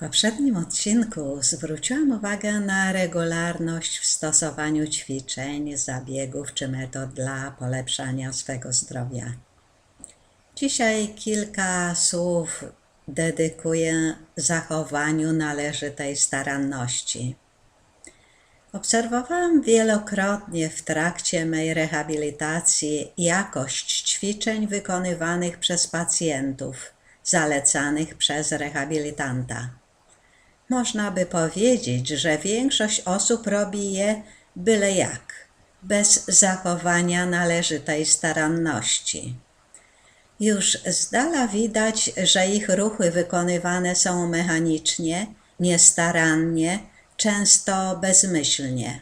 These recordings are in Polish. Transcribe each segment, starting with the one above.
poprzednim odcinku zwróciłam uwagę na regularność w stosowaniu ćwiczeń, zabiegów czy metod dla polepszania swego zdrowia. Dzisiaj kilka słów dedykuję zachowaniu należytej staranności. Obserwowałam wielokrotnie w trakcie mej rehabilitacji jakość ćwiczeń wykonywanych przez pacjentów, zalecanych przez rehabilitanta. Można by powiedzieć, że większość osób robi je byle jak, bez zachowania należytej staranności. Już z dala widać, że ich ruchy wykonywane są mechanicznie, niestarannie, często bezmyślnie.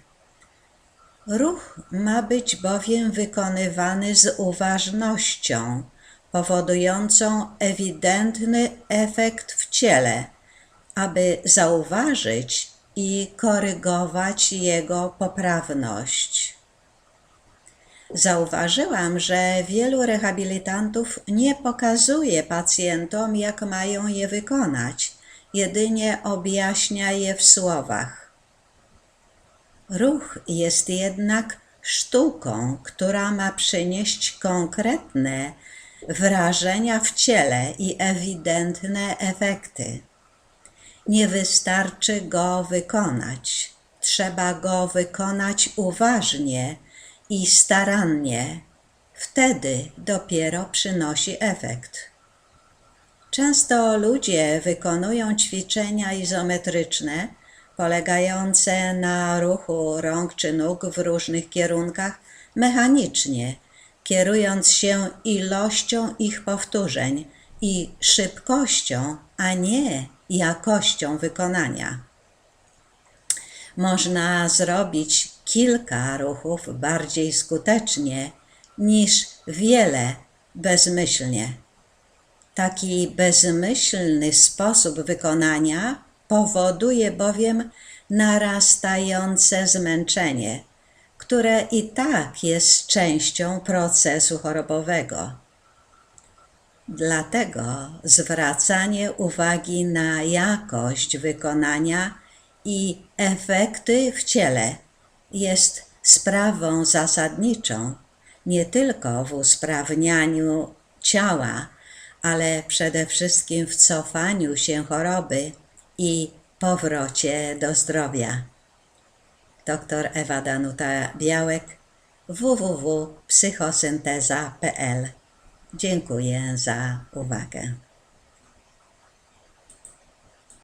Ruch ma być bowiem wykonywany z uważnością, powodującą ewidentny efekt w ciele, aby zauważyć i korygować jego poprawność. Zauważyłam, że wielu rehabilitantów nie pokazuje pacjentom, jak mają je wykonać, jedynie objaśnia je w słowach. Ruch jest jednak sztuką, która ma przynieść konkretne wrażenia w ciele i ewidentne efekty. Nie wystarczy go wykonać, trzeba go wykonać uważnie i starannie. Wtedy dopiero przynosi efekt. Często ludzie wykonują ćwiczenia izometryczne, polegające na ruchu rąk czy nóg w różnych kierunkach mechanicznie, kierując się ilością ich powtórzeń i szybkością, a nie jakością wykonania. Można zrobić kilka ruchów bardziej skutecznie niż wiele bezmyślnie. Taki bezmyślny sposób wykonania powoduje bowiem narastające zmęczenie, które i tak jest częścią procesu chorobowego. Dlatego zwracanie uwagi na jakość wykonania i efekty w ciele jest sprawą zasadniczą nie tylko w usprawnianiu ciała, ale przede wszystkim w cofaniu się choroby i powrocie do zdrowia. Dr Ewa Danuta Białek www.psychosynteza.pl Dziękuję za uwagę.